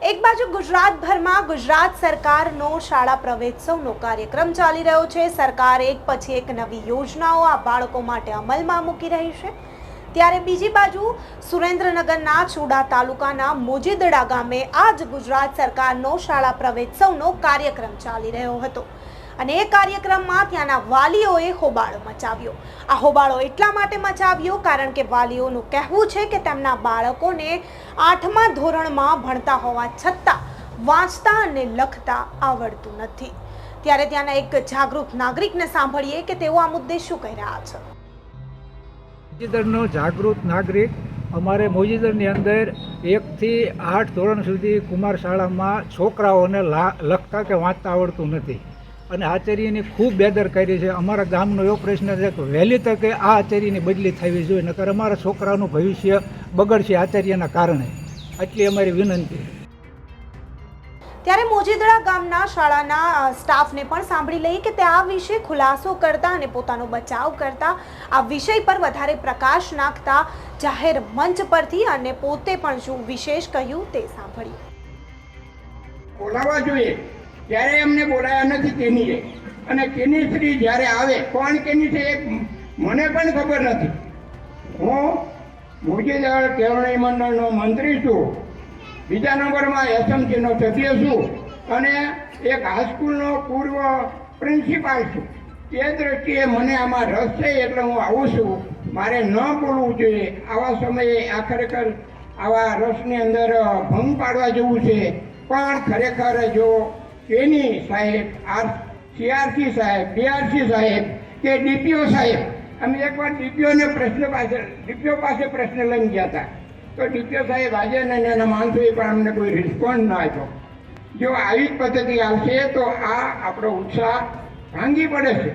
એક બાજુ ગુજરાતભરમાં ગુજરાત સરકારનો શાળા પ્રવેશોત્સવનો કાર્યક્રમ ચાલી રહ્યો છે. સરકાર એક પછી એક નવી યોજનાઓ આ બાળકો માટે અમલમાં મૂકી રહી છે. ત્યારે બીજી બાજુ સુરેન્દ્રનગરના ચુડા તાલુકાના મોજીદડા ગામે આજ ગુજરાત સરકારનો શાળા પ્રવેશોત્સવનો કાર્યક્રમ ચાલી રહ્યો હતો. અને એ કાર્યક્રમમાં ત્યાંના વાલીઓએ હોબાળો મચાવ્યો. આ હોબાળો એટલા માટે મચાવ્યો કારણ કે વાલીઓનું કહેવું છે કે તેમના બાળકોને આઠમા ધોરણમાં ભણતા હોવા છતાં વાંચતા અને લખતા આવડતું નથી. ત્યારે ત્યાંના એક જાગૃત નાગરિકને સાંભળીએ કે તેઓ આ મુદ્દે શું કહી રહ્યા છે. મોજીદરનો જાગૃત નાગરિક અમારે મોજીદરની અંદર એકથી આઠ ધોરણ સુધી કુમાર શાળામાં છોકરાઓને લખતા કે વાંચતા આવડતું નથી. અને આચાર્યની ખૂબ બેદર કરી છે. અમારા ગામનો એવો પ્રશ્ન છે કે વહેલી તકે આ આચાર્યની બદલી થવી જોઈએ નકર અમારા છોકરાનું ભવિષ્ય બગડશે આચાર્યના કારણે. આટલી અમારી વિનંતી. ત્યારે મોજીદડા ગામના શાળાના સ્ટાફને પણ સાંભળી લઈએ કે તે આ વિશે ખુલાસો કરતા અને પોતાનો બચાવ કરતા આ વિષય પર વધારે પ્રકાશ નાખતા જાહેર મંચ પરથી અને પોતે પણ શું વિશેષ કહ્યું તે સાંભળ્યું બોલાવવા જોઈએ. ત્યારે એમને બોલાયા નથી કેનીએ. અને કેની સ્ત્રી જ્યારે આવે, કોણ કેની છે મને પણ ખબર નથી. હું મુરજીદાર કેળવણી મંડળનો મંત્રી છું. બીજા નંબરમાં એસએમસીનો સભ્ય છું અને એક હાઈસ્કૂલનો પૂર્વ પ્રિન્સિપાલ છું. એ દ્રષ્ટિએ મને આમાં રસ છે એટલે હું આવું છું. મારે ન બોલવું જોઈએ. આવા સમયે આ ખરેખર આવા રસની અંદર ભંગ પાડવા જેવું છે. પણ ખરેખર જો કેની સાહેબ આર સીઆરસી સાહેબ, બીઆરસી સાહેબ કે ડીપીઓ સાહેબ, અમે એકવાર ડીપીઓને પ્રશ્ન પાસે, ડીપીઓ પાસે પ્રશ્ન લઈને ગયા હતા. તો ડીપીઓ સાહેબ આજે ને એના માણસોએ પણ અમને કોઈ રિસ્પોન્સ ના આપ્યો. જો આવી જ પદ્ધતિ આવશે તો આ આપણો ઉત્સાહ ભાંગી પડે છે.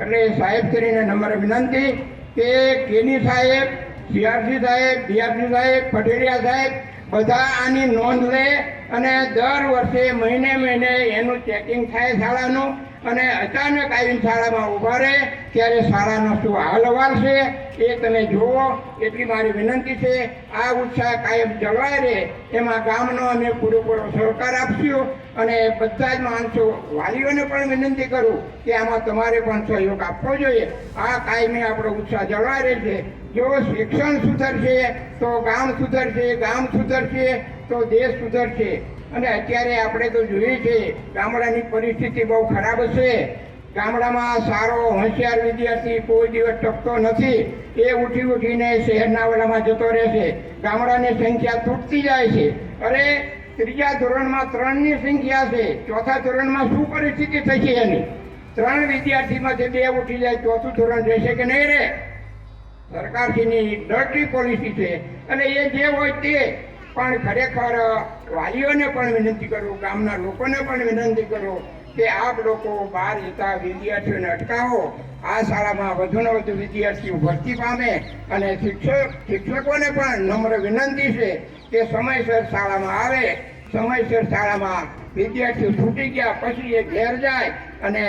એટલે સાહેબ કરીને નંબર વિનંતી કે કેની સાહેબ સીઆરસી સાહેબ બીઆરસી સાહેબ, પટેલિયા સાહેબ, બધા આની નોંધ લે અને દર વર્ષે મહિને મહિને એનું ચેકિંગ થાય શાળાનું. અને અચાનક આવીને શાળામાં ઊભા રહે, ત્યારે શાળાનો શું હાલ અહેવાલ છે, એ તમે જુઓ. એટલી મારી વિનંતી છે, આ ઉત્સાહ કાયમ જળવાય રહે. એમાં ગામનો અમે પૂરેપૂરો સહકાર આપશું અને બધા જ માણસો વાલીઓને પણ વિનંતી કરું કે આમાં તમારે પણ સહયોગ આપવો જોઈએ. આ કાયમી આપણો ઉત્સાહ જળવાય રહે છે. જો શિક્ષણ સુધરશે, તો ગામ સુધરશે ગામ સુધરશે, તો દેશ સુધરશે. અને અત્યારે આપણે તો જોઈએ છે, ગામડાની પરિસ્થિતિ બહુ ખરાબ છે. ગામડામાં સારો હોશિયાર વિદ્યાર્થી કોઈ દિવસ ટકતો નથી. એ ઉઠી ઉઠીને શહેરના વડામાં જતો રહેશે ગામડાની સંખ્યા તૂટતી જાય છે. અરે, ત્રીજા ધોરણમાં ત્રણની સંખ્યા છે. ચોથા ધોરણમાં શું પરિસ્થિતિ થશે એની? ત્રણ વિદ્યાર્થીમાંથી બે ઉઠી જાય, ચોથું ધોરણ રહેશે કે નહીં રહે સરકારશ્રીની ડર્ટી પોલિસી છે. અને એ જે હોય તે પણ ખરેખર વાલીઓને પણ વિનંતી કરું, ગામના લોકોને પણ વિનંતી કરું કે આપ લોકો બહાર જતા વિદ્યાર્થીઓને અટકાવો. આ શાળામાં વધુને વધુ વિદ્યાર્થીઓ ભરતી પામે અને શિક્ષક, શિક્ષકોને પણ નમ્ર વિનંતી છે કે સમયસર શાળામાં આવે. સમયસર શાળામાં વિદ્યાર્થીઓ છૂટી ગયા, પછી એ ઘેર જાય અને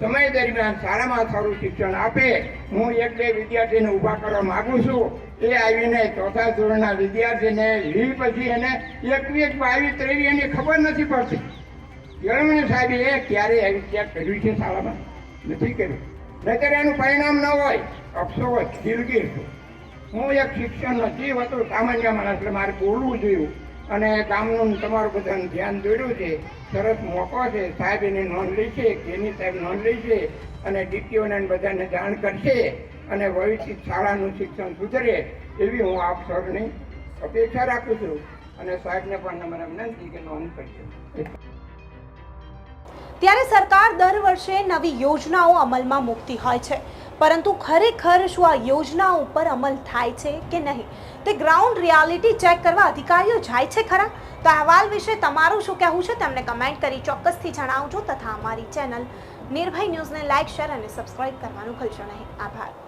સમય દરમિયાન શાળામાં સારું શિક્ષણ આપે. હું એક બે વિદ્યાર્થીને ઊભા કરવા માગું છું. એ આવીને ચોથા ધોરણના વિદ્યાર્થીને લી પછી એને એકવીસ, બાવીસ, ત્રેવીસ એની ખબર નથી પડતી. કેળવણી સાહેબે એ ક્યારે આવી ચેક કર્યું છે શાળામાં? નથી કર્યું. નહીતર એનું પરિણામ ન હોય, અફસોસ, દિલગીર હું એક શિક્ષણ નથી હતો, સામાન્ય માણસ, એટલે મારે બોલવું જોયું અને ગામનું તમારું બધાનું ધ્યાન દોર્યું છે. સરસ મોકો છે. સાહેબ એની નોંધ લેશે કેની સાહેબ નોંધ લેશે અને ડીટીઓને બધાને જાણ કરશે અને ભવિષ્ય શાળાનું શિક્ષણ સુધરે એવી હું આપ સૌની અપેક્ષા રાખું છું અને સાહેબને પણ અમારા વિનંતી કે નોંધ કરશે ત્યારે સરકાર દર વર્ષે નવી યોજનાઓ અમલમાં મૂકતી હોય છે. પરંતુ ખરેખર શું આ યોજના ઉપર અમલ થાય છે કે નહીં? તે ગ્રાઉન્ડ રિયાલિટી ચેક કરવા અધિકારીઓ જાય છે ખરા? તો અહેવાલ વિશે તમારું શું કહેવું છે? તેમને કમેન્ટ કરી ચોક્કસથી જણાવજો તથા અમારી ચેનલ નિર્ભય ન્યૂઝને લાઇક શેર અને સબસ્ક્રાઇબ કરવાનું ભૂલશો નહીં. આભાર.